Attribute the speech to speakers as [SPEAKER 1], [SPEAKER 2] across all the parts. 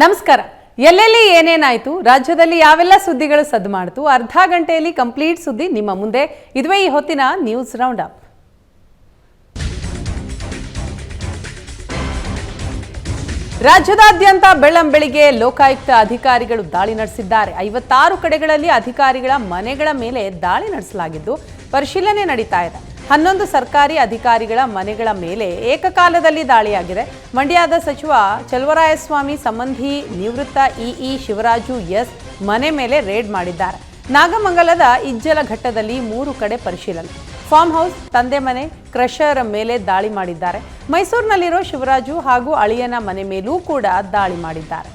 [SPEAKER 1] ನಮಸ್ಕಾರ. ಎಲ್ಲೆಲ್ಲಿ ಏನೇನಾಯ್ತು? ರಾಜ್ಯದಲ್ಲಿ ಯಾವೆಲ್ಲ ಸುದ್ದಿಗಳು ಸದ್ದು ಮಾಡ್ತು? ಅರ್ಧ ಗಂಟೆಯಲ್ಲಿ ಕಂಪ್ಲೀಟ್ ಸುದ್ದಿ ನಿಮ್ಮ ಮುಂದೆ. ಇದುವೇ ಈ ಹೊತ್ತಿನ ನ್ಯೂಸ್ ರೌಂಡ್ ಅಪ್. ರಾಜ್ಯದಾದ್ಯಂತ ಬೆಳ್ಳಂಬೆಳಿಗ್ಗೆ ಲೋಕಾಯುಕ್ತ ಅಧಿಕಾರಿಗಳು ದಾಳಿ ನಡೆಸಿದ್ದಾರೆ. ಐವತ್ತಾರು ಕಡೆಗಳಲ್ಲಿ ಅಧಿಕಾರಿಗಳ ಮನೆಗಳ ಮೇಲೆ ದಾಳಿ ನಡೆಸಲಾಗಿದ್ದು, ಪರಿಶೀಲನೆ ನಡೀತಾ ಇದೆ. ಹನ್ನೊಂದು ಸರ್ಕಾರಿ ಅಧಿಕಾರಿಗಳ ಮನೆಗಳ ಮೇಲೆ ಏಕಕಾಲದಲ್ಲಿ ದಾಳಿಯಾಗಿದೆ. ಮಂಡ್ಯದ ಸಚಿವ ಚಲುವರಾಯಸ್ವಾಮಿ ಸಂಬಂಧಿ ನಿವೃತ್ತ ಇಇ ಶಿವರಾಜು ಎಸ್ ಮನೆ ಮೇಲೆ ರೇಡ್ ಮಾಡಿದ್ದಾರೆ. ನಾಗಮಂಗಲದ ಇಜ್ಜಲ ಘಟ್ಟದಲ್ಲಿ ಮೂರು ಕಡೆ ಪರಿಶೀಲನೆ. ಫಾರ್ಮ್ ಹೌಸ್, ತಂದೆ ಮನೆ, ಕ್ರಷರ್ ಮೇಲೆ ದಾಳಿ ಮಾಡಿದ್ದಾರೆ. ಮೈಸೂರಿನಲ್ಲಿರೋ ಶಿವರಾಜು ಹಾಗೂ ಅಳಿಯನ ಮನೆ ಮೇಲೂ ಕೂಡ ದಾಳಿ ಮಾಡಿದ್ದಾರೆ.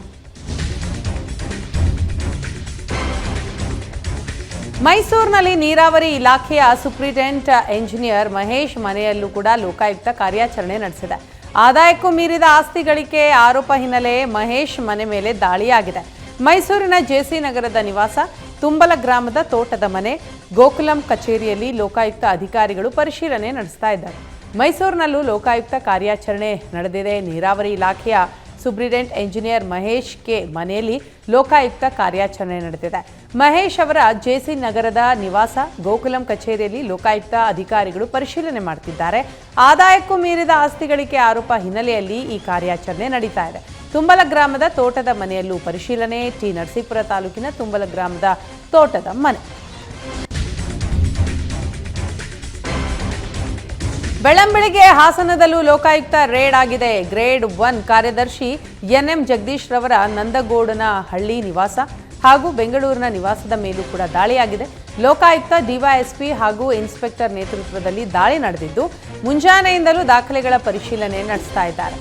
[SPEAKER 1] ಮೈಸೂರಿನಲ್ಲಿ ನೀರಾವರಿ ಇಲಾಖೆಯ ಸೂಪ್ರಿಟೆಂಟ್ ಎಂಜಿನಿಯರ್ ಮಹೇಶ್ ಮನೆಯಲ್ಲೂ ಕೂಡ ಲೋಕಾಯುಕ್ತ ಕಾರ್ಯಾಚರಣೆ ನಡೆಸಿದೆ. ಆದಾಯಕ್ಕೂ ಮೀರಿದ ಆಸ್ತಿ ಗಳಿಕೆ ಆರೋಪ ಹಿನ್ನೆಲೆ ಮಹೇಶ್ ಮನೆ ಮೇಲೆ ದಾಳಿಯಾಗಿದೆ. ಮೈಸೂರಿನ ಜೆಸಿ ನಗರದ ನಿವಾಸ, ತುಂಬಲ ಗ್ರಾಮದ ತೋಟದ ಮನೆ, ಗೋಕುಲಂ ಕಚೇರಿಯಲ್ಲಿ ಲೋಕಾಯುಕ್ತ ಅಧಿಕಾರಿಗಳು ಪರಿಶೀಲನೆ ನಡೆಸ್ತಾ ಇದ್ದಾರೆ. ಮೈಸೂರಿನಲ್ಲೂ ಲೋಕಾಯುಕ್ತ ಕಾರ್ಯಾಚರಣೆ ನಡೆದಿದೆ. ನೀರಾವರಿ ಇಲಾಖೆಯ ಸುಬ್ರಿಡೆಂಟ್ ಎಂಜಿನಿಯರ್ ಮಹೇಶ್ ಕೆ ಮನೆಯಲ್ಲಿ ಲೋಕಾಯುಕ್ತ ಕಾರ್ಯಾಚರಣೆ ನಡೆದಿದೆ. ಮಹೇಶ್ ಅವರ ಜೆಸಿ ನಗರದ ನಿವಾಸ ಗೋಕುಲಂ ಕಚೇರಿಯಲ್ಲಿ ಲೋಕಾಯುಕ್ತ ಅಧಿಕಾರಿಗಳು ಪರಿಶೀಲನೆ ಮಾಡ್ತಿದ್ದಾರೆ. ಆದಾಯಕ್ಕೂ ಮೀರಿದ ಆಸ್ತಿ ಗಳಿಕೆ ಆರೋಪ ಹಿನ್ನೆಲೆಯಲ್ಲಿ ಈ ಕಾರ್ಯಾಚರಣೆ ನಡೀತಾ ಇದೆ. ತುಂಬಲ ಗ್ರಾಮದ ತೋಟದ ಮನೆಯಲ್ಲೂ ಪರಿಶೀಲನೆ, ಟಿ ನರಸೀಪುರ ತಾಲೂಕಿನ ತುಂಬಲ ಗ್ರಾಮದ ತೋಟದ ಮನೆ. ಬೆಳ್ಳಂಬೆಳಿಗ್ಗೆ ಹಾಸನದಲ್ಲೂ ಲೋಕಾಯುಕ್ತ ರೇಡ್ ಆಗಿದೆ. ಗ್ರೇಡ್ ಒನ್ ಕಾರ್ಯದರ್ಶಿ ಎನ್ಎಂ ಜಗದೀಶ್ ರವರ ನಂದಗೋಡನ ಹಳ್ಳಿ ನಿವಾಸ. ಹಾಗೂ ಬೆಂಗಳೂರಿನ ನಿವಾಸದ ಮೇಲೂ ಕೂಡ ದಾಳಿಯಾಗಿದೆ. ಲೋಕಾಯುಕ್ತ, ಡಿವೈಎಸ್ಪಿ ಹಾಗೂ ಇನ್ಸ್ಪೆಕ್ಟರ್ ನೇತೃತ್ವದಲ್ಲಿ ದಾಳಿ ನಡೆದಿದ್ದು, ಮುಂಜಾನೆಯಿಂದಲೂ ದಾಖಲೆಗಳ ಪರಿಶೀಲನೆ ನಡೆಸ್ತಾ ಇದ್ದಾರೆ.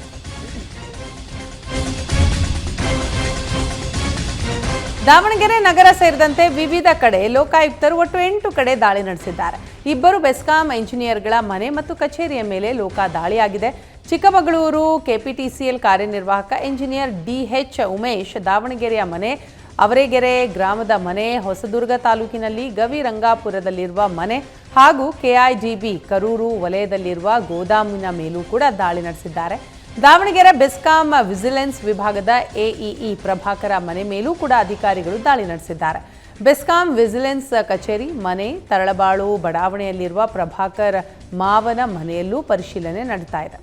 [SPEAKER 1] ದಾವಣಗೆರೆ ನಗರ ಸೇರಿದಂತೆ ವಿವಿಧ ಕಡೆ ಲೋಕಾಯುಕ್ತರು ಒಟ್ಟು ಎಂಟು ಕಡೆ ದಾಳಿ ನಡೆಸಿದ್ದಾರೆ. ಇಬ್ಬರು ಬೆಸ್ಕಾಂ ಎಂಜಿನಿಯರ್ಗಳ ಮನೆ ಮತ್ತು ಕಚೇರಿಯ ಮೇಲೆ ಲೋಕ ದಾಳಿಯಾಗಿದೆ. ಚಿಕ್ಕಮಗಳೂರು ಕೆಪಿಟಿಸಿಎಲ್ ಕಾರ್ಯನಿರ್ವಾಹಕ ಎಂಜಿನಿಯರ್ ಡಿಎಚ್ ಉಮೇಶ್ ದಾವಣಗೆರೆಯ ಮನೆ ಅವರೆಗೆರೆ ಗ್ರಾಮದ ಮನೆ, ಹೊಸದುರ್ಗ ತಾಲೂಕಿನಲ್ಲಿ ಗವಿರಂಗಾಪುರದಲ್ಲಿರುವ ಮನೆ ಹಾಗೂ ಕೆಐಜಿಬಿ ಕರೂರು ವಲಯದಲ್ಲಿರುವ ಗೋದಾಮಿನ ಮೇಲೂ ಕೂಡ ದಾಳಿ ನಡೆಸಿದ್ದಾರೆ. ದಾವಣಗೆರೆ ಬೆಸ್ಕಾಂ ವಿಜಿಲೆನ್ಸ್ ವಿಭಾಗದ ಎಇಇ ಪ್ರಭಾಕರ ಮನೆ ಮೇಲೂ ಕೂಡ ಅಧಿಕಾರಿಗಳು ದಾಳಿ ನಡೆಸಿದ್ದಾರೆ. ಬೆಸ್ಕಾಂ ವಿಜಿಲೆನ್ಸ್ ಕಚೇರಿ ಮನೆ, ತರಳಬಾಳು ಬಡಾವಣೆಯಲ್ಲಿರುವ ಪ್ರಭಾಕರ್ ಮಾವನ ಮನೆಯಲ್ಲೂ ಪರಿಶೀಲನೆ ನಡೀತಾ ಇದೆ.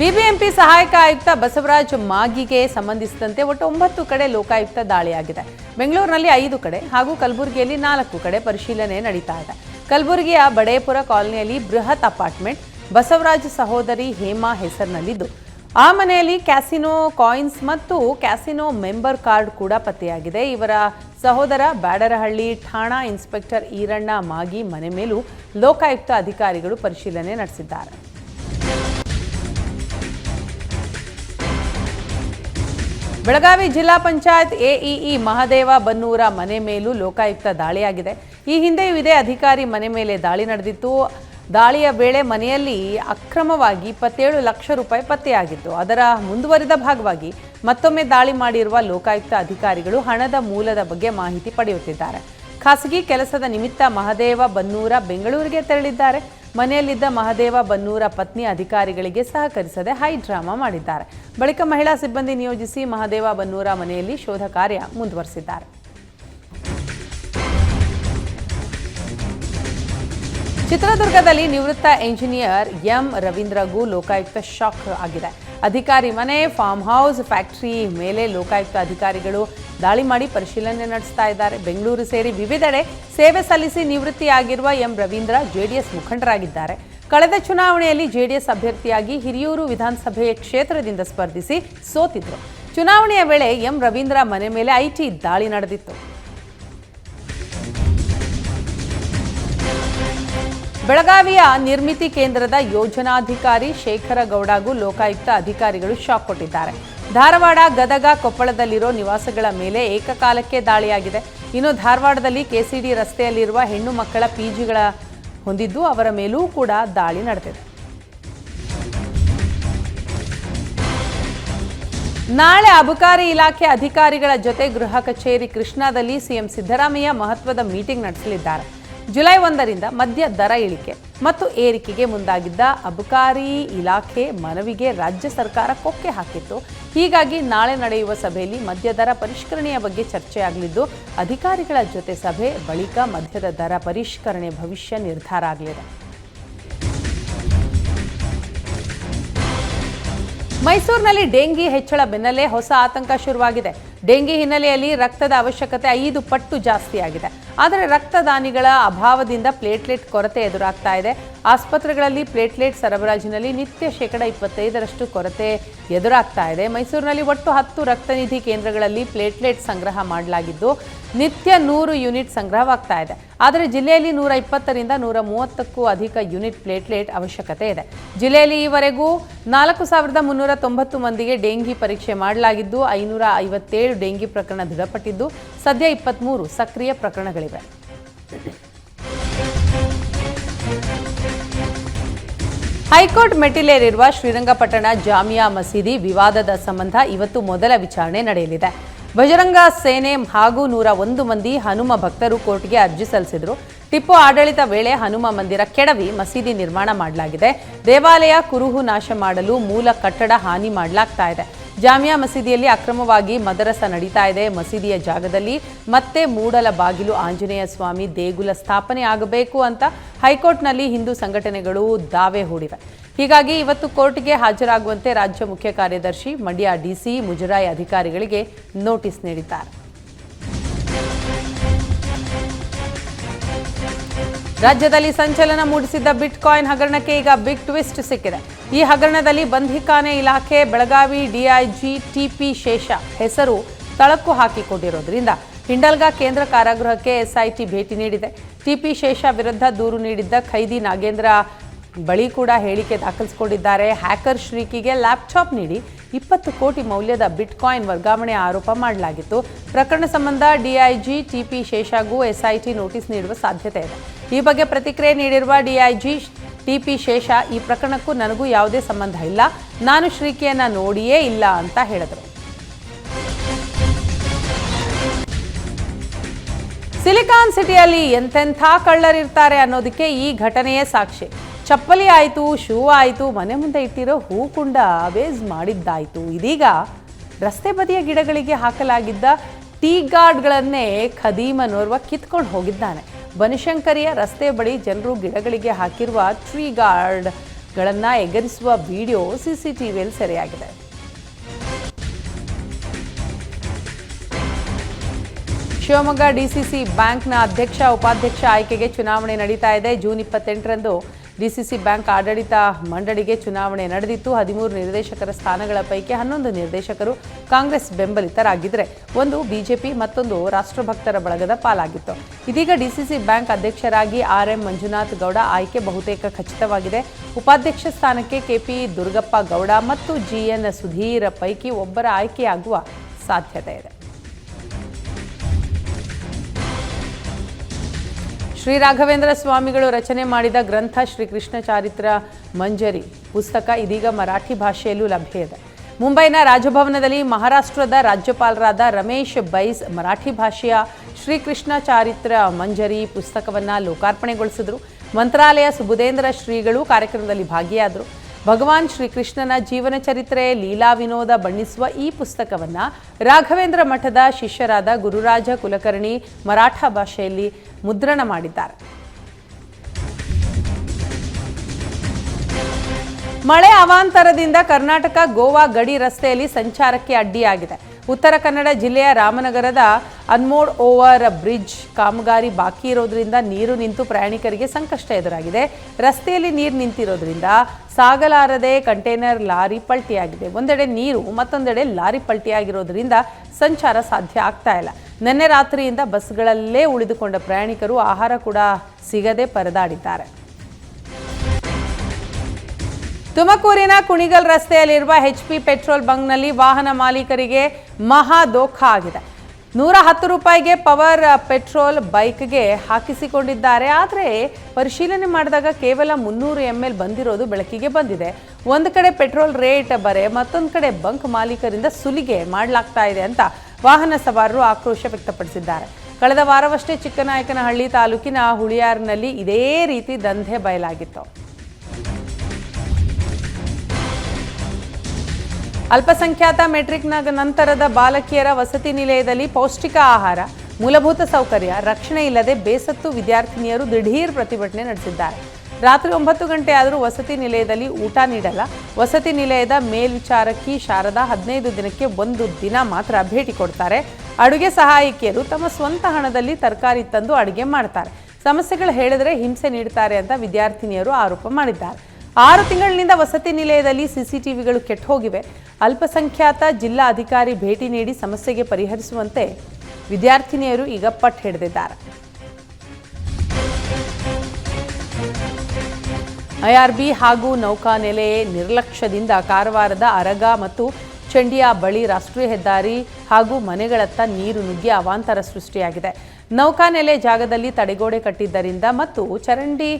[SPEAKER 1] ಬಿಬಿಎಂಪಿ ಸಹಾಯಕ ಆಯುಕ್ತ ಬಸವರಾಜ್ ಮಾಗಿಗೆ ಸಂಬಂಧಿಸಿದಂತೆ ಒಟ್ಟು ಒಂಬತ್ತು ಕಡೆ ಲೋಕಾಯುಕ್ತ ದಾಳಿಯಾಗಿದೆ. ಬೆಂಗಳೂರಿನಲ್ಲಿ ಐದು ಕಡೆ ಹಾಗೂ ಕಲಬುರಗಿಯಲ್ಲಿ ನಾಲ್ಕು ಕಡೆ ಪರಿಶೀಲನೆ ನಡೀತಾ ಇದೆ. ಕಲಬುರಗಿಯ ಬಡೇಪುರ ಕಾಲೋನಿಯಲ್ಲಿ ಬೃಹತ್ ಅಪಾರ್ಟ್ಮೆಂಟ್, ಬಸವರಾಜ್ ಸಹೋದರಿ ಹೇಮಾ ಹೆಸರಿನಲ್ಲಿದ್ದು. ಆ ಮನೆಯಲ್ಲಿ ಕ್ಯಾಸಿನೋ ಕಾಯಿನ್ಸ್ ಮತ್ತು ಕ್ಯಾಸಿನೋ ಮೆಂಬರ್ ಕಾರ್ಡ್ ಕೂಡ ಪತ್ತೆಯಾಗಿದೆ. ಇವರ ಸಹೋದರ ಬ್ಯಾಡರಹಳ್ಳಿ ಠಾಣಾ ಇನ್ಸ್ಪೆಕ್ಟರ್ ಈರಣ್ಣ ಮಾಗಿ ಮನೆ ಮೇಲೂ ಲೋಕಾಯುಕ್ತ ಅಧಿಕಾರಿಗಳು ಪರಿಶೀಲನೆ ನಡೆಸಿದ್ದಾರೆ. ಬೆಳಗಾವಿ ಜಿಲ್ಲಾ ಪಂಚಾಯತ್ ಎಇಇ ಮಹದೇವ ಬನ್ನೂರ ಮನೆ ಮೇಲೂ ಲೋಕಾಯುಕ್ತ ದಾಳಿಯಾಗಿದೆ. ಈ ಹಿಂದೆಯೂ ಇದೇ ಅಧಿಕಾರಿ ಮನೆ ಮೇಲೆ ದಾಳಿ ನಡೆದಿತ್ತು. ದಾಳಿಯ ವೇಳೆ ಮನೆಯಲ್ಲಿ ಅಕ್ರಮವಾಗಿ ಇಪ್ಪತ್ತೇಳು ಲಕ್ಷ ರೂಪಾಯಿ ಪತ್ತೆಯಾಗಿತ್ತು. ಅದರ ಮುಂದುವರಿದ ಭಾಗವಾಗಿ ಮತ್ತೊಮ್ಮೆ ದಾಳಿ ಮಾಡಿರುವ ಲೋಕಾಯುಕ್ತ ಅಧಿಕಾರಿಗಳು ಹಣದ ಮೂಲದ ಬಗ್ಗೆ ಮಾಹಿತಿ ಪಡೆಯುತ್ತಿದ್ದಾರೆ. ಖಾಸಗಿ ಕೆಲಸದ ನಿಮಿತ್ತ ಮಹದೇವ ಬನ್ನೂರ ಬೆಂಗಳೂರಿಗೆ ತೆರಳಿದ್ದಾರೆ. ಮನೆಯಲ್ಲಿದ್ದ ಮಹದೇವ ಬನ್ನೂರ ಪತ್ನಿ ಅಧಿಕಾರಿಗಳಿಗೆ ಸಹಕರಿಸದೆ ಹೈ ಡ್ರಾಮಾ ಮಾಡಿದ್ದಾರೆ. ಬಳಿಕ ಮಹಿಳಾ ಸಿಬ್ಬಂದಿ ನಿಯೋಜಿಸಿ ಮಹದೇವ ಬನ್ನೂರ ಮನೆಯಲ್ಲಿ ಶೋಧ ಕಾರ್ಯ ಮುಂದುವರೆಸಿದ್ದಾರೆ. ಚಿತ್ರದುರ್ಗದಲ್ಲಿ ನಿವೃತ್ತ ಎಂಜಿನಿಯರ್ ಎಂ ರವೀಂದ್ರಗೂ ಲೋಕಾಯುಕ್ತ ಶಾಕ್ ಆಗಿದೆ. ಅಧಿಕಾರಿ ಮನೆ ಫಾರ್ಮ್ ಹೌಸ್ ಫ್ಯಾಕ್ಟರಿ ಮೇಲೆ ಲೋಕಾಯುಕ್ತ ಅಧಿಕಾರಿಗಳು ದಾಳಿ ಮಾಡಿ ಪರಿಶೀಲನೆ ನಡೆಸ್ತಾ ಇದ್ದಾರೆ. ಬೆಂಗಳೂರು ಸೇರಿ ವಿವಿಧೆಡೆ ಸೇವೆ ಸಲ್ಲಿಸಿ ನಿವೃತ್ತಿಯಾಗಿರುವ ಎಂ. ರವೀಂದ್ರ ಜೆಡಿಎಸ್ ಮುಖಂಡರಾಗಿದ್ದಾರೆ. ಕಳೆದ ಚುನಾವಣೆಯಲ್ಲಿ ಜೆಡಿಎಸ್ ಅಭ್ಯರ್ಥಿಯಾಗಿ ಹಿರಿಯೂರು ವಿಧಾನಸಭೆಯ ಕ್ಷೇತ್ರದಿಂದ ಸ್ಪರ್ಧಿಸಿ ಸೋತಿದ್ರು. ಚುನಾವಣೆಯ ವೇಳೆ ಎಂ. ರವೀಂದ್ರ ಮನೆ ಮೇಲೆ ಐಟಿ ದಾಳಿ ನಡೆದಿತ್ತು. ಬೆಳಗಾವಿಯ ನಿರ್ಮಿತಿ ಕೇಂದ್ರದ ಯೋಜನಾಧಿಕಾರಿ ಶೇಖರ ಗೌಡಗೂ ಲೋಕಾಯುಕ್ತ ಅಧಿಕಾರಿಗಳು ಶಾಕ್ ಕೊಟ್ಟಿದ್ದಾರೆ. ಧಾರವಾಡ, ಗದಗ, ಕೊಪ್ಪಳದಲ್ಲಿರೋ ನಿವಾಸಗಳ ಮೇಲೆ ಏಕಕಾಲಕ್ಕೆ ದಾಳಿಯಾಗಿದೆ. ಇನ್ನು ಧಾರವಾಡದಲ್ಲಿ ಕೆಸಿಡಿ ರಸ್ತೆಯಲ್ಲಿರುವ ಹೆಣ್ಣು ಮಕ್ಕಳ ಪಿಜಿಗಳ ಹೊಂದಿದ್ದು ಅವರ ಮೇಲೂ ಕೂಡ ದಾಳಿ ನಡೆದಿದೆ. ನಾಳೆ ಅಬಕಾರಿ ಇಲಾಖೆ ಅಧಿಕಾರಿಗಳ ಜೊತೆ ಗೃಹ ಕಚೇರಿ ಕೃಷ್ಣಾದಲ್ಲಿ ಸಿಎಂ ಸಿದ್ದರಾಮಯ್ಯ ಮಹತ್ವದ ಮೀಟಿಂಗ್ ನಡೆಸಲಿದ್ದಾರೆ. ಜುಲೈ ಒಂದರಿಂದ ಮದ್ಯ ದರ ಇಳಿಕೆ ಮತ್ತು ಏರಿಕೆಗೆ ಮುಂದಾಗಿದ್ದ ಅಬಕಾರಿ ಇಲಾಖೆ ಮನವಿಗೆ ರಾಜ್ಯ ಸರ್ಕಾರ ಕೊಕ್ಕೆ ಹಾಕಿತ್ತು. ಹೀಗಾಗಿ ನಾಳೆ ನಡೆಯುವ ಸಭೆಯಲ್ಲಿ ಮದ್ಯ ದರ ಪರಿಷ್ಕರಣೆಯ ಬಗ್ಗೆ ಚರ್ಚೆಯಾಗಲಿದ್ದು ಅಧಿಕಾರಿಗಳ ಜೊತೆ ಸಭೆ, ಬಳಿಕ ಮದ್ಯದ ದರ ಪರಿಷ್ಕರಣೆ ಭವಿಷ್ಯ ನಿರ್ಧಾರ ಆಗಲಿದೆ. ಮೈಸೂರಿನಲ್ಲಿ ಡೆಂಗಿ ಹೆಚ್ಚಳ ಬೆನ್ನಲ್ಲೇ ಹೊಸ ಆತಂಕ ಶುರುವಾಗಿದೆ. ಡೆಂಗಿ ಹಿನ್ನೆಲೆಯಲ್ಲಿ ರಕ್ತದ ಅವಶ್ಯಕತೆ ಐದು ಪಟ್ಟು ಜಾಸ್ತಿಯಾಗಿದೆ. ಆದರೆ ರಕ್ತದಾನಿಗಳ ಅಭಾವದಿಂದ ಪ್ಲೇಟ್ಲೆಟ್ ಕೊರತೆ ಎದುರಾಗ್ತಾ ಇದೆ. ಆಸ್ಪತ್ರೆಗಳಲ್ಲಿ ಪ್ಲೇಟ್ಲೆಟ್ ಸರಬರಾಜಿನಲ್ಲಿ ನಿತ್ಯ ಶೇಕಡ ಇಪ್ಪತ್ತೈದರಷ್ಟು ಕೊರತೆ ಎದುರಾಗ್ತಾ ಇದೆ. ಮೈಸೂರಿನಲ್ಲಿ ಒಟ್ಟು ಹತ್ತು ರಕ್ತನಿಧಿ ಕೇಂದ್ರಗಳಲ್ಲಿ ಪ್ಲೇಟ್ಲೆಟ್ ಸಂಗ್ರಹ ಮಾಡಲಾಗಿದ್ದು, ನಿತ್ಯ ನೂರು ಯೂನಿಟ್ ಸಂಗ್ರಹವಾಗ್ತಾ ಇದೆ. ಆದರೆ ಜಿಲ್ಲೆಯಲ್ಲಿ ನೂರ ಇಪ್ಪತ್ತರಿಂದ ನೂರ ಮೂವತ್ತಕ್ಕೂ ಅಧಿಕ ಯೂನಿಟ್ ಪ್ಲೇಟ್ಲೆಟ್ ಅವಶ್ಯಕತೆ ಇದೆ. ಜಿಲ್ಲೆಯಲ್ಲಿ ಈವರೆಗೂ ನಾಲ್ಕು ಸಾವಿರದ ಮುನ್ನೂರ ತೊಂಬತ್ತು ಮಂದಿಗೆ ಡೆಂಗಿ ಪರೀಕ್ಷೆ ಮಾಡಲಾಗಿದ್ದು, ಐನೂರ ಐವತ್ತೇಳು ಡೆಂಗಿ ಪ್ರಕರಣ ದೃಢಪಟ್ಟಿದ್ದು ಸದ್ಯ ಇಪ್ಪತ್ತ್ಮೂರು ಸಕ್ರಿಯ ಪ್ರಕರಣಗಳಿವೆ. ಹೈಕೋರ್ಟ್ ಮೆಟ್ಟಿಲೇರಿರುವ ಶ್ರೀರಂಗಪಟ್ಟಣ ಜಾಮಿಯಾ ಮಸೀದಿ ವಿವಾದದ ಸಂಬಂಧ ಇವತ್ತು ಮೊದಲ ವಿಚಾರಣೆ ನಡೆಯಲಿದೆ. ಬಜರಂಗ ಸೇನೆ ಹಾಗೂ ನೂರ ಒಂದು ಮಂದಿ ಹನುಮ ಭಕ್ತರು ಕೋರ್ಟ್ಗೆ ಅರ್ಜಿ ಸಲ್ಲಿಸಿದರು. ಟಿಪ್ಪು ಆಡಳಿತ ವೇಳೆ ಹನುಮ ಮಂದಿರ ಕೆಡವಿ ಮಸೀದಿ ನಿರ್ಮಾಣ ಮಾಡಲಾಗಿದೆ. ದೇವಾಲಯ ಕುರುಹು ನಾಶ ಮಾಡಲು ಮೂಲ ಕಟ್ಟಡ ಹಾನಿ ಮಾಡಲಾಗ್ತಾ ಇದೆ. ಜಾಮಿಯಾ ಮಸೀದಿಯಲ್ಲಿ ಅಕ್ರಮವಾಗಿ ಮದರಸ ನಡೀತಾ ಇದೆ. ಮಸೀದಿಯ ಜಾಗದಲ್ಲಿ ಮತ್ತೆ ಮೂಡಲ ಬಾಗಿಲು ಆಂಜನೇಯ ಸ್ವಾಮಿ ದೇಗುಲ ಸ್ಥಾಪನೆ ಆಗಬೇಕು ಅಂತ ಹೈಕೋರ್ಟ್ನಲ್ಲಿ ಹಿಂದೂ ಸಂಘಟನೆಗಳು ದಾವೆ ಹೂಡಿವೆ. ಹೀಗಾಗಿ ಇವತ್ತು ಕೋರ್ಟ್ಗೆ ಹಾಜರಾಗುವಂತೆ ರಾಜ್ಯ ಮುಖ್ಯ ಕಾರ್ಯದರ್ಶಿ ಮಂಡ್ಯ ಡಿಸಿ ಮುಜರಾಯಿ ಅಧಿಕಾರಿಗಳಿಗೆ ನೋಟಿಸ್ ನೀಡಿದ್ದಾರೆ. ರಾಜ್ಯದಲ್ಲಿ ಸಂಚಲನ ಮೂಡಿಸಿದ್ದ ಬಿಟ್ ಕಾಯಿನ್ ಹಗರಣಕ್ಕೆ ಈಗ ಬಿಗ್ ಟ್ವಿಸ್ಟ್ ಸಿಕ್ಕಿದೆ. ಈ ಹಗರಣದಲ್ಲಿ ಬಂಧಿಖಾನೆ ಇಲಾಖೆ, ಬೆಳಗಾವಿ ಡಿಐಜಿ ಟಿಪಿ ಶೇಷ ಹೆಸರು ತಳಕು ಹಾಕಿಕೊಂಡಿರೋದ್ರಿಂದ ಹಿಂಡಲ್ಗಾ ಕೇಂದ್ರ ಕಾರಾಗೃಹಕ್ಕೆ ಎಸ್ಐಟಿ ಭೇಟಿ ನೀಡಿದೆ. ಟಿಪಿ ಶೇಷ ವಿರುದ್ಧ ದೂರು ನೀಡಿದ್ದ ಖೈದಿ ನಾಗೇಂದ್ರ ಬಳಿ ಕೂಡ ಹೇಳಿಕೆ ದಾಖಲಿಸಿಕೊಂಡಿದ್ದಾರೆ. ಹ್ಯಾಕರ್ ಶ್ರೀಕಿಗೆ ಲ್ಯಾಪ್ಟಾಪ್ ನೀಡಿ ಇಪ್ಪತ್ತು ಕೋಟಿ ಮೌಲ್ಯದ ಬಿಟ್ಕಾಯಿನ್ ವರ್ಗಾವಣೆ ಆರೋಪ ಮಾಡಲಾಗಿತ್ತು. ಪ್ರಕರಣ ಸಂಬಂಧ ಡಿಐಜಿ ಟಿಪಿ ಶೇಷಾಗೂ ಎಸ್ಐಟಿ ನೋಟಿಸ್ ನೀಡುವ ಸಾಧ್ಯತೆ ಇದೆ. ಈ ಬಗ್ಗೆ ಪ್ರತಿಕ್ರಿಯೆ ನೀಡಿರುವ ಡಿಐಜಿ ಟಿಪಿ ಶೇಷ, ಈ ಪ್ರಕರಣಕ್ಕೂ ನನಗೂ ಯಾವುದೇ ಸಂಬಂಧ ಇಲ್ಲ. ನಾನು ಶ್ರೀಕೆಯನ್ನು ನೋಡಿಯೇ ಇಲ್ಲ ಅಂತ ಹೇಳಿದರು. ಸಿಲಿಕಾನ್ ಸಿಟಿಯಲ್ಲಿ ಎಂತೆಂಥ ಕಳ್ಳರಿರ್ತಾರೆ ಅನ್ನೋದಕ್ಕೆ ಈ ಘಟನೆಯೇ ಸಾಕ್ಷಿ. ಚಪ್ಪಲಿ ಆಯಿತು, ಶೂ ಆಯಿತು, ಮನೆ ಮುಂದೆ ಇಟ್ಟಿರೋ ಹೂಕುಂಡ ವೇಸ್ ಮಾಡಿದ್ದಾಯಿತು. ಇದೀಗ ರಸ್ತೆ ಬದಿಯ ಗಿಡಗಳಿಗೆ ಹಾಕಲಾಗಿದ್ದ ಟೀ ಗಾರ್ಡ್ಗಳನ್ನೇ ಖದೀಮನೋರ್ವ ಕಿತ್ಕೊಂಡು ಹೋಗಿದ್ದಾನೆ. ಬನಶಂಕರಿಯ ರಸ್ತೆ ಬಳಿ ಜನರು ಗಿಡಗಳಿಗೆ ಹಾಕಿರುವ ಟ್ರೀ ಗಾರ್ಡ್ಗಳನ್ನು ಎಗರಿಸುವ ವಿಡಿಯೋ ಸಿಸಿಟಿವಿಯಲ್ಲಿ ಸೆರೆಯಾಗಿದೆ. ಶಿವಮೊಗ್ಗ ಡಿಸಿಸಿ ಬ್ಯಾಂಕ್ನ ಅಧ್ಯಕ್ಷ, ಉಪಾಧ್ಯಕ್ಷ ಆಯ್ಕೆಗೆ ಚುನಾವಣೆ ನಡೀತಾ ಇದೆ. ಜೂನ್ ಇಪ್ಪತ್ತೆಂಟರಂದು ಡಿಸಿಸಿ ಬ್ಯಾಂಕ್ ಆಡಳಿತ ಮಂಡಳಿಗೆ ಚುನಾವಣೆ ನಡೆದಿತ್ತು. ಹದಿಮೂರು ನಿರ್ದೇಶಕರ ಸ್ಥಾನಗಳ ಪೈಕಿ ಹನ್ನೊಂದು ನಿರ್ದೇಶಕರು ಕಾಂಗ್ರೆಸ್ ಬೆಂಬಲಿತರಾಗಿದ್ದರೆ ಒಂದು ಬಿಜೆಪಿ, ಮತ್ತೊಂದು ರಾಷ್ಟ್ರಭಕ್ತರ ಬಳಗದ ಪಾಲಾಗಿತ್ತು. ಇದೀಗ ಡಿಸಿಸಿ ಬ್ಯಾಂಕ್ ಅಧ್ಯಕ್ಷರಾಗಿ ಆರ್ ಎಂ ಮಂಜುನಾಥ್ ಗೌಡ ಆಯ್ಕೆ ಬಹುತೇಕ ಖಚಿತವಾಗಿದೆ. ಉಪಾಧ್ಯಕ್ಷ ಸ್ಥಾನಕ್ಕೆ ಕೆಪಿ ದುರ್ಗಪ್ಪ ಗೌಡ ಮತ್ತು ಜಿಎನ್ ಸುಧೀರ್ ಪೈಕಿ ಒಬ್ಬರ ಆಯ್ಕೆಯಾಗುವ ಸಾಧ್ಯತೆ ಇದೆ. ಶ್ರೀ ರಾಘವೇಂದ್ರ ಸ್ವಾಮಿಗಳು ರಚನೆ ಮಾಡಿದ ಗ್ರಂಥ ಶ್ರೀ ಕೃಷ್ಣ ಚಾರಿತ್ರ ಮಂಜರಿ ಪುಸ್ತಕ ಇದೀಗ ಮರಾಠಿ ಭಾಷೆಯಲ್ಲೂ ಲಭ್ಯ ಇದೆ. ಮುಂಬೈನ ರಾಜಭವನದಲ್ಲಿ ಮಹಾರಾಷ್ಟ್ರದ ರಾಜ್ಯಪಾಲರಾದ ರಮೇಶ್ ಬೈಸ್ ಮರಾಠಿ ಭಾಷೆಯ ಶ್ರೀಕೃಷ್ಣ ಚಾರಿತ್ರ ಮಂಜರಿ ಪುಸ್ತಕವನ್ನು ಲೋಕಾರ್ಪಣೆಗೊಳಿಸಿದರು. ಮಂತ್ರಾಲಯ ಸುಬುಧೇಂದ್ರ ಶ್ರೀಗಳು ಕಾರ್ಯಕ್ರಮದಲ್ಲಿ ಭಾಗಿಯಾದರು. ಭಗವಾನ್ ಶ್ರೀಕೃಷ್ಣನ ಜೀವನ ಚರಿತ್ರೆ, ಲೀಲಾ ವಿನೋದ ಬಣ್ಣಿಸುವ ಈ ಪುಸ್ತಕವನ್ನು ರಾಘವೇಂದ್ರ ಮಠದ ಶಿಷ್ಯರಾದ ಗುರುರಾಜ ಕುಲಕರ್ಣಿ ಮರಾಠ ಭಾಷೆಯಲ್ಲಿ ಮುದ್ರಣ ಮಾಡಿದ್ದಾರೆ. ಮಳೆ ಅವಾಂತರದಿಂದ ಕರ್ನಾಟಕ ಗೋವಾ ಗಡಿ ರಸ್ತೆಯಲ್ಲಿ ಸಂಚಾರಕ್ಕೆ ಅಡ್ಡಿಯಾಗಿದೆ. ಉತ್ತರ ಕನ್ನಡ ಜಿಲ್ಲೆಯ ರಾಮನಗರದ ಅನ್ಮೋಡ್ ಓವರ್ ಬ್ರಿಡ್ಜ್ ಕಾಮಗಾರಿ ಬಾಕಿ ಇರೋದ್ರಿಂದ ನೀರು ನಿಂತು ಪ್ರಯಾಣಿಕರಿಗೆ ಸಂಕಷ್ಟ ಎದುರಾಗಿದೆ. ರಸ್ತೆಯಲ್ಲಿ ನೀರು ನಿಂತಿರೋದ್ರಿಂದ ಸಾಗಲಾರದೆ ಕಂಟೈನರ್ ಲಾರಿ ಪಲ್ಟಿಯಾಗಿದೆ. ಒಂದೆಡೆ ನೀರು, ಮತ್ತೊಂದೆಡೆ ಲಾರಿ ಪಲ್ಟಿಯಾಗಿರೋದ್ರಿಂದ ಸಂಚಾರ ಸಾಧ್ಯ ಆಗ್ತಾ ಇಲ್ಲ. ನಿನ್ನೆ ರಾತ್ರಿಯಿಂದ ಬಸ್ಗಳಲ್ಲೇ ಉಳಿದುಕೊಂಡ ಪ್ರಯಾಣಿಕರು ಆಹಾರ ಕೂಡ ಸಿಗದೆ ಪರದಾಡಿದ್ದಾರೆ. ತುಮಕೂರಿನ ಕುಣಿಗಲ್ ರಸ್ತೆಯಲ್ಲಿರುವ ಹೆಚ್ ಪಿ ಪೆಟ್ರೋಲ್ ಬಂಕ್ನಲ್ಲಿ ವಾಹನ ಮಾಲೀಕರಿಗೆ ಮಹಾ ದೋಖ ಆಗಿದೆ. ನೂರ ಹತ್ತು ರೂಪಾಯಿಗೆ ಪವರ್ ಪೆಟ್ರೋಲ್ ಬೈಕ್ಗೆ ಹಾಕಿಸಿಕೊಂಡಿದ್ದಾರೆ. ಆದರೆ ಪರಿಶೀಲನೆ ಮಾಡಿದಾಗ ಕೇವಲ ಮುನ್ನೂರು ಎಂ ಎಲ್ ಬಂದಿರೋದು ಬೆಳಕಿಗೆ ಬಂದಿದೆ. ಒಂದು ಕಡೆ ಪೆಟ್ರೋಲ್ ರೇಟ್ ಬರೆ, ಮತ್ತೊಂದು ಕಡೆ ಬಂಕ್ ಮಾಲೀಕರಿಂದ ಸುಲಿಗೆ ಮಾಡಲಾಗ್ತಾ ಇದೆ ಅಂತ ವಾಹನ ಸವಾರರು ಆಕ್ರೋಶ ವ್ಯಕ್ತಪಡಿಸಿದ್ದಾರೆ. ಕಳೆದ ವಾರವಷ್ಟೇ ಚಿಕ್ಕನಾಯಕನಹಳ್ಳಿ ತಾಲೂಕಿನ ಹುಳಿಯಾರಿನಲ್ಲಿ ಇದೇ ರೀತಿ ದಂಧೆ ಬಯಲಾಗಿತ್ತು. ಅಲ್ಪಸಂಖ್ಯಾತ ಮೆಟ್ರಿಕ್ನ ನಂತರದ ಬಾಲಕಿಯರ ವಸತಿ ನಿಲಯದಲ್ಲಿ ಪೌಷ್ಟಿಕ ಆಹಾರ, ಮೂಲಭೂತ ಸೌಕರ್ಯ, ರಕ್ಷಣೆ ಇಲ್ಲದೆ ಬೇಸತ್ತು ವಿದ್ಯಾರ್ಥಿನಿಯರು ದಿಢೀರ್ ಪ್ರತಿಭಟನೆ ನಡೆಸಿದ್ದಾರೆ. ರಾತ್ರಿ ಒಂಬತ್ತು ಗಂಟೆ ಆದರೂ ವಸತಿ ನಿಲಯದಲ್ಲಿ ಊಟ ನೀಡಲ್ಲ. ವಸತಿ ನಿಲಯದ ಮೇಲ್ವಿಚಾರಕಿ ಶಾರದಾ ಹದಿನೈದು ದಿನಕ್ಕೆ ಒಂದು ದಿನ ಮಾತ್ರ ಭೇಟಿ ಕೊಡ್ತಾರೆ. ಅಡುಗೆ ಸಹಾಯಕಿಯರು ತಮ್ಮ ಸ್ವಂತ ಹಣದಲ್ಲಿ ತರಕಾರಿ ತಂದು ಅಡುಗೆ ಮಾಡ್ತಾರೆ. ಸಮಸ್ಯೆಗಳು ಹೇಳಿದರೆ ಹಿಂಸೆ ನೀಡ್ತಾರೆ ಅಂತ ವಿದ್ಯಾರ್ಥಿನಿಯರು ಆರೋಪ ಮಾಡಿದ್ದಾರೆ. ಆರು ತಿಂಗಳಿನಿಂದ ವಸತಿ ನಿಲಯದಲ್ಲಿ ಸಿಸಿಟಿವಿಗಳು ಕೆಟ್ಟು ಹೋಗಿವೆ ಅಲ್ಪಸಂಖ್ಯಾತ ಜಿಲ್ಲಾ ಅಧಿಕಾರಿ ಭೇಟಿ ನೀಡಿ ಸಮಸ್ಯೆಗೆ ಪರಿಹರಿಸುವಂತೆ ವಿದ್ಯಾರ್ಥಿನಿಯರು ಈಗ ಪಟ್ಟು ಹಿಡಿದಿದ್ದಾರೆ. ಐಆರ್ಬಿ ಹಾಗೂ ನೌಕಾನೆಲೆ ನಿರ್ಲಕ್ಷ್ಯದಿಂದ ಕಾರವಾರದ ಅರಗ ಮತ್ತು ಚಂಡಿಯಾ ಬಳಿ ರಾಷ್ಟ್ರೀಯ ಹೆದ್ದಾರಿ ಹಾಗೂ ಮನೆಗಳತ್ತ ನೀರು ನುಗ್ಗಿ ಅವಾಂತರ ಸೃಷ್ಟಿಯಾಗಿದೆ. ನೌಕಾನೆಲೆ ಜಾಗದಲ್ಲಿ ತಡೆಗೋಡೆ ಕಟ್ಟಿದ್ದರಿಂದ ಮತ್ತು ಚರಂಡಿ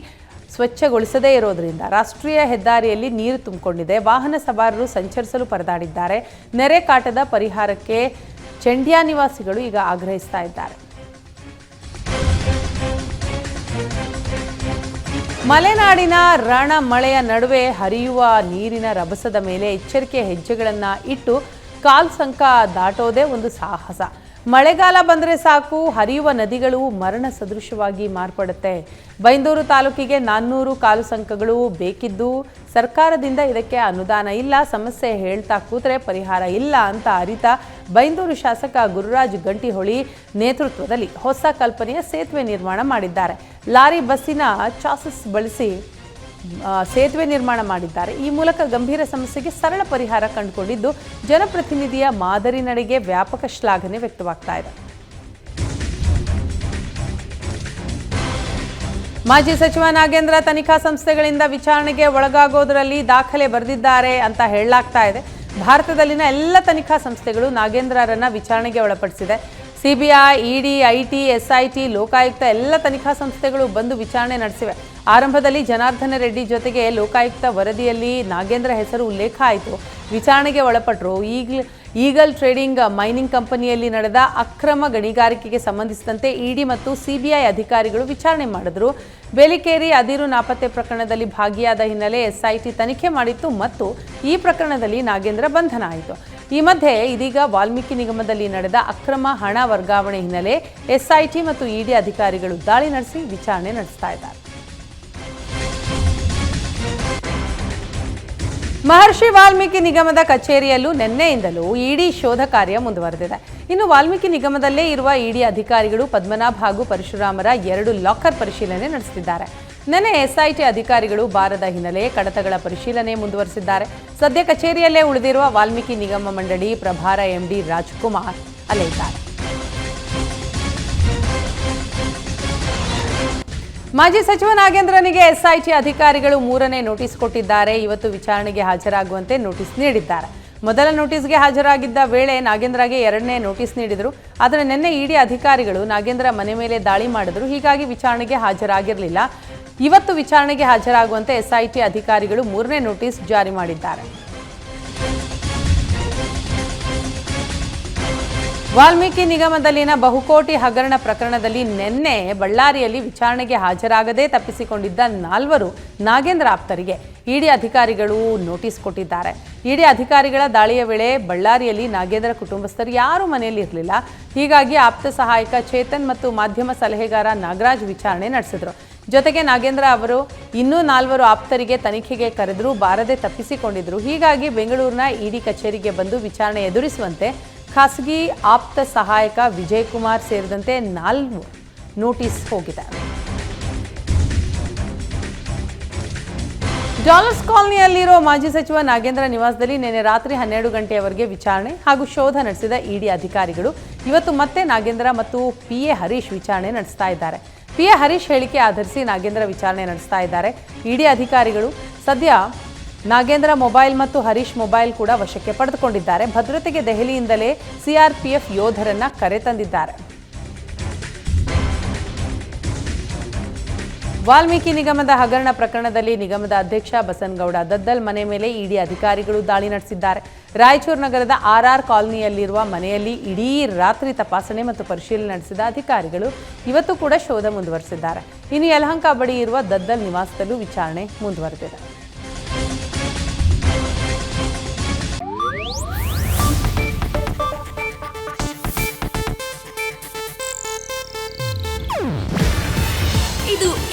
[SPEAKER 1] ಸ್ವಚ್ಛಗೊಳಿಸದೇ ಇರೋದರಿಂದ ರಾಷ್ಟ್ರೀಯ ಹೆದ್ದಾರಿಯಲ್ಲಿ ನೀರು ತುಂಬಿಕೊಂಡಿದೆ. ವಾಹನ ಸವಾರರು ಸಂಚರಿಸಲು ಪರದಾಡಿದ್ದಾರೆ. ನೆರೆ ಕಾಟದ ಪರಿಹಾರಕ್ಕೆ ಚಂಡ್ಯಾ ನಿವಾಸಿಗಳು ಈಗ ಆಗ್ರಹಿಸ್ತಾ ಇದ್ದಾರೆ. ಮಲೆನಾಡಿನ ರಣ ಮಳೆಯ ನಡುವೆ ಹರಿಯುವ ನೀರಿನ ರಭಸದ ಮೇಲೆ ಎಚ್ಚರಿಕೆ ಹೆಜ್ಜೆಗಳನ್ನು ಇಟ್ಟು ಕಾಲ್ ಸಂಕ ದಾಟೋದೇ ಒಂದು ಸಾಹಸ. ಮಳೆಗಾಲ ಬಂದರೆ ಸಾಕು, ಹರಿಯುವ ನದಿಗಳು ಮರಣ ಸದೃಶವಾಗಿ ಮಾರ್ಪಡುತ್ತೆ. ಬೈಂದೂರು ತಾಲೂಕಿಗೆ ನಾನ್ನೂರು ಕಾಲು ಸಂಕಗಳು ಬೇಕಿದ್ದು, ಸರ್ಕಾರದಿಂದ ಇದಕ್ಕೆ ಅನುದಾನ ಇಲ್ಲ, ಸಮಸ್ಯೆ ಹೇಳ್ತಾ ಕೂತ್ರೆ ಪರಿಹಾರ ಇಲ್ಲ ಅಂತ ಅರಿತ ಬೈಂದೂರು ಶಾಸಕ ಗುರುರಾಜ್ ಗಂಟಿಹೊಳಿ ನೇತೃತ್ವದಲ್ಲಿ ಹೊಸ ಕಲ್ಪನೆಯ ಸೇತುವೆ ನಿರ್ಮಾಣ ಮಾಡಿದ್ದಾರೆ. ಲಾರಿ ಬಸ್ಸಿನ ಚಾಸಸ್ ಬಳಸಿ ಸೇತುವೆ ನಿರ್ಮಾಣ ಮಾಡಿದ್ದಾರೆ. ಈ ಮೂಲಕ ಗಂಭೀರ ಸಮಸ್ಯೆಗೆ ಸರಳ ಪರಿಹಾರ ಕಂಡುಕೊಂಡಿದ್ದು, ಜನಪ್ರತಿನಿಧಿಯ ಮಾದರಿ ನಡೆಗೆ ವ್ಯಾಪಕ ಶ್ಲಾಘನೆ ವ್ಯಕ್ತವಾಗ್ತಾ ಇದೆ. ಮಾಜಿ ಸಚಿವ ನಾಗೇಂದ್ರ ತನಿಖಾ ಸಂಸ್ಥೆಗಳಿಂದ ವಿಚಾರಣೆಗೆ ಒಳಗಾಗೋದರಲ್ಲಿ ದಾಖಲೆ ಬರೆದಿದ್ದಾರೆ ಅಂತ ಹೇಳಲಾಗ್ತಾ ಇದೆ. ಭಾರತದಲ್ಲಿನ ಎಲ್ಲ ತನಿಖಾ ಸಂಸ್ಥೆಗಳು ನಾಗೇಂದ್ರರನ್ನ ವಿಚಾರಣೆಗೆ ಒಳಪಡಿಸಿದೆ. CBI, ED, IT, SIT, Lokayukta ಎಲ್ಲ ತನಿಖಾ ಸಂಸ್ಥೆಗಳು ಬಂದು ವಿಚಾರಣೆ ನಡೆಸಿವೆ. ಆರಂಭದಲ್ಲಿ ಜನಾರ್ದನ ರೆಡ್ಡಿ ಜೊತೆಗೆ ಲೋಕಾಯುಕ್ತ ವರದಿಯಲ್ಲಿ ನಾಗೇಂದ್ರ ಹೆಸರು ಉಲ್ಲೇಖ ಆಯಿತು. ವಿಚಾರಣೆಗೆ ಒಳಪಟ್ಟರು ಈಗಲೇ ಈಗಲ್ ಟ್ರೇಡಿಂಗ್ ಮೈನಿಂಗ್ ಕಂಪನಿಯಲ್ಲಿ ನಡೆದ ಅಕ್ರಮ ಗಣಿಗಾರಿಕೆಗೆ ಸಂಬಂಧಿಸಿದಂತೆ ಇಡಿ ಮತ್ತು ಸಿಬಿಐ ಅಧಿಕಾರಿಗಳು ವಿಚಾರಣೆ ಮಾಡಿದರು. ಬೇಲಿಕೇರಿ ಅದಿರು ನಾಪತ್ತೆ ಪ್ರಕರಣದಲ್ಲಿ ಭಾಗಿಯಾದ ಹಿನ್ನೆಲೆ ಎಸ್ಐಟಿ ತನಿಖೆ ಮಾಡಿತ್ತು ಮತ್ತು ಈ ಪ್ರಕರಣದಲ್ಲಿ ನಾಗೇಂದ್ರ ಬಂಧನ ಆಯಿತು. ಈ ಮಧ್ಯೆ ಇದೀಗ ವಾಲ್ಮೀಕಿ ನಿಗಮದಲ್ಲಿ ನಡೆದ ಅಕ್ರಮ ಹಣ ವರ್ಗಾವಣೆ ಹಿನ್ನೆಲೆ ಎಸ್ಐಟಿ ಮತ್ತು ಇಡಿ ಅಧಿಕಾರಿಗಳು ದಾಳಿ ನಡೆಸಿ ವಿಚಾರಣೆ ನಡೆಸ್ತಾ ಇದ್ದಾರೆ. ಮಹರ್ಷಿ ವಾಲ್ಮೀಕಿ ನಿಗಮದ ಕಚೇರಿಯಲ್ಲೂ ನಿನ್ನೆಯಿಂದಲೂ ಇಡಿ ಶೋಧ ಕಾರ್ಯ ಮುಂದುವರೆದಿದೆ. ಇನ್ನು ವಾಲ್ಮೀಕಿ ನಿಗಮದಲ್ಲೇ ಇರುವ ಇಡಿ ಅಧಿಕಾರಿಗಳು ಪದ್ಮನಾಭ್ ಹಾಗೂ ಪರಶುರಾಮರ ಎರಡು ಲಾಕರ್ ಪರಿಶೀಲನೆ ನಡೆಸಿದ್ದಾರೆ. ನಿನ್ನೆ ಎಸ್ಐಟಿ ಅಧಿಕಾರಿಗಳು ಬಾರದ ಹಿನ್ನೆಲೆ ಕಡತಗಳ ಪರಿಶೀಲನೆ ಮುಂದುವರೆಸಿದ್ದಾರೆ. ಸದ್ಯ ಕಚೇರಿಯಲ್ಲೇ ಉಳಿದಿರುವ ವಾಲ್ಮೀಕಿ ನಿಗಮ ಮಂಡಳಿ ಪ್ರಭಾರ ಎಂಡಿ ರಾಜ್ಕುಮಾರ್ ಅಲ್ಲೇ ಮಾಜಿ ಸಚಿವ ನಾಗೇಂದ್ರನಿಗೆ ಎಸ್ಐಟಿ ಅಧಿಕಾರಿಗಳು ಮೂರನೇ ನೋಟಿಸ್ ಕೊಟ್ಟಿದ್ದಾರೆ. ಇವತ್ತು ವಿಚಾರಣೆಗೆ ಹಾಜರಾಗುವಂತೆ ನೋಟಿಸ್ ನೀಡಿದ್ದಾರೆ. ಮೊದಲ ನೋಟಿಸ್ಗೆ ಹಾಜರಾಗಿದ್ದ ವೇಳೆ ನಾಗೇಂದ್ರಗೆ ಎರಡನೇ ನೋಟಿಸ್ ನೀಡಿದರು. ಆದರೆ ನಿನ್ನೆ ಇಡಿ ಅಧಿಕಾರಿಗಳು ನಾಗೇಂದ್ರ ಮನೆ ಮೇಲೆ ದಾಳಿ ಮಾಡಿದರು. ಹೀಗಾಗಿ ವಿಚಾರಣೆಗೆ ಹಾಜರಾಗಿರಲಿಲ್ಲ. ಇವತ್ತು ವಿಚಾರಣೆಗೆ ಹಾಜರಾಗುವಂತೆ ಎಸ್ಐಟಿ ಅಧಿಕಾರಿಗಳು ಮೂರನೇ ನೋಟಿಸ್ ಜಾರಿ ಮಾಡಿದ್ದಾರೆ. ವಾಲ್ಮೀಕಿ ನಿಗಮದಲ್ಲಿನ ಬಹುಕೋಟಿ ಹಗರಣ ಪ್ರಕರಣದಲ್ಲಿ ನಿನ್ನೆ ಬಳ್ಳಾರಿಯಲ್ಲಿ ವಿಚಾರಣೆಗೆ ಹಾಜರಾಗದೆ ತಪ್ಪಿಸಿಕೊಂಡಿದ್ದ ನಾಲ್ವರು ನಾಗೇಂದ್ರ ಆಪ್ತರಿಗೆ ಇಡಿ ಅಧಿಕಾರಿಗಳು ನೋಟಿಸ್ ಕೊಟ್ಟಿದ್ದಾರೆ. ಇಡಿ ಅಧಿಕಾರಿಗಳ ದಾಳಿಯ ವೇಳೆ ಬಳ್ಳಾರಿಯಲ್ಲಿ ನಾಗೇಂದ್ರ ಕುಟುಂಬಸ್ಥರು ಯಾರೂ ಮನೆಯಲ್ಲಿ ಇರಲಿಲ್ಲ. ಹೀಗಾಗಿ ಆಪ್ತ ಸಹಾಯಕ ಚೇತನ್ ಮತ್ತು ಮಾಧ್ಯಮ ಸಲಹೆಗಾರ ನಾಗರಾಜ್ ವಿಚಾರಣೆ ನಡೆಸಿದರು. ಜೊತೆಗೆ ನಾಗೇಂದ್ರ ಅವರು ಇನ್ನೂ ನಾಲ್ವರು ಆಪ್ತರಿಗೆ ತನಿಖೆಗೆ ಕರೆದರೂ ಬಾರದೆ ತಪ್ಪಿಸಿಕೊಂಡಿದ್ದರು ಹೀಗಾಗಿ ಬೆಂಗಳೂರಿನ ಇಡಿ ಕಚೇರಿಗೆ ಬಂದು ವಿಚಾರಣೆ ಎದುರಿಸುವಂತೆ ಖಾಸಗಿ ಆಪ್ತ ಸಹಾಯಕ ವಿಜಯ್ ಕುಮಾರ್ ಸೇರಿದಂತೆ ನಾಲ್ವರು ನೋಟಿಸ್ ಹೋಗಿದೆ. ಡಾಲರ್ಸ್ ಕಾಲನಿಯಲ್ಲಿರೋ ಮಾಜಿ ಸಚಿವ ನಾಗೇಂದ್ರ ನಿವಾಸದಲ್ಲಿ ನಿನ್ನೆ ರಾತ್ರಿ ಹನ್ನೆರಡು ಗಂಟೆಯವರೆಗೆ ವಿಚಾರಣೆ ಹಾಗೂ ಶೋಧ ನಡೆಸಿದ ಇಡಿ ಅಧಿಕಾರಿಗಳು ಇವತ್ತು ಮತ್ತೆ ನಾಗೇಂದ್ರ ಮತ್ತು ಪಿ ಎ ಹರೀಶ್ ವಿಚಾರಣೆ ನಡೆಸ್ತಾ ಇದ್ದಾರೆ. ಪಿ ಎ ಹರೀಶ್ ಹೇಳಿಕೆ ಆಧರಿಸಿ ನಾಗೇಂದ್ರ ವಿಚಾರಣೆ ನಡೆಸ್ತಾ ಇದ್ದಾರೆ. ಇಡಿ ಅಧಿಕಾರಿಗಳು ಸದ್ಯ ನಾಗೇಂದ್ರ ಮೊಬೈಲ್ ಮತ್ತು ಹರೀಶ್ ಮೊಬೈಲ್ ಕೂಡ ವಶಕ್ಕೆ ಪಡೆದುಕೊಂಡಿದ್ದಾರೆ. ಭದ್ರತೆಗೆ ದೆಹಲಿಯಿಂದಲೇ ಸಿಆರ್ಪಿಎಫ್ ಯೋಧರನ್ನ ಕರೆತಂದಿದ್ದಾರೆ ವಾಲ್ಮೀಕಿ ನಿಗಮದ ಹಗರಣ ಪ್ರಕರಣದಲ್ಲಿ ನಿಗಮದ ಅಧ್ಯಕ್ಷ ಬಸನ್ಗೌಡ ದದ್ದಲ್ ಮನೆ ಮೇಲೆ ಇಡಿ ಅಧಿಕಾರಿಗಳು ದಾಳಿ ನಡೆಸಿದ್ದಾರೆ. ರಾಯಚೂರು ನಗರದ ಆರ್ಆರ್ ಕಾಲನಿಯಲ್ಲಿರುವ ಮನೆಯಲ್ಲಿ ಇಡೀ ರಾತ್ರಿ ತಪಾಸಣೆ ಮತ್ತು ಪರಿಶೀಲನೆ ನಡೆಸಿದ ಅಧಿಕಾರಿಗಳು ಇವತ್ತು ಕೂಡ ಶೋಧ ಮುಂದುವರೆಸಿದ್ದಾರೆ. ಇನ್ನು ಯಲಹಂಕ ಬಳಿ ಇರುವ ದದ್ದಲ್ ನಿವಾಸದಲ್ಲೂ ವಿಚಾರಣೆ ಮುಂದುವರೆದಿದೆ.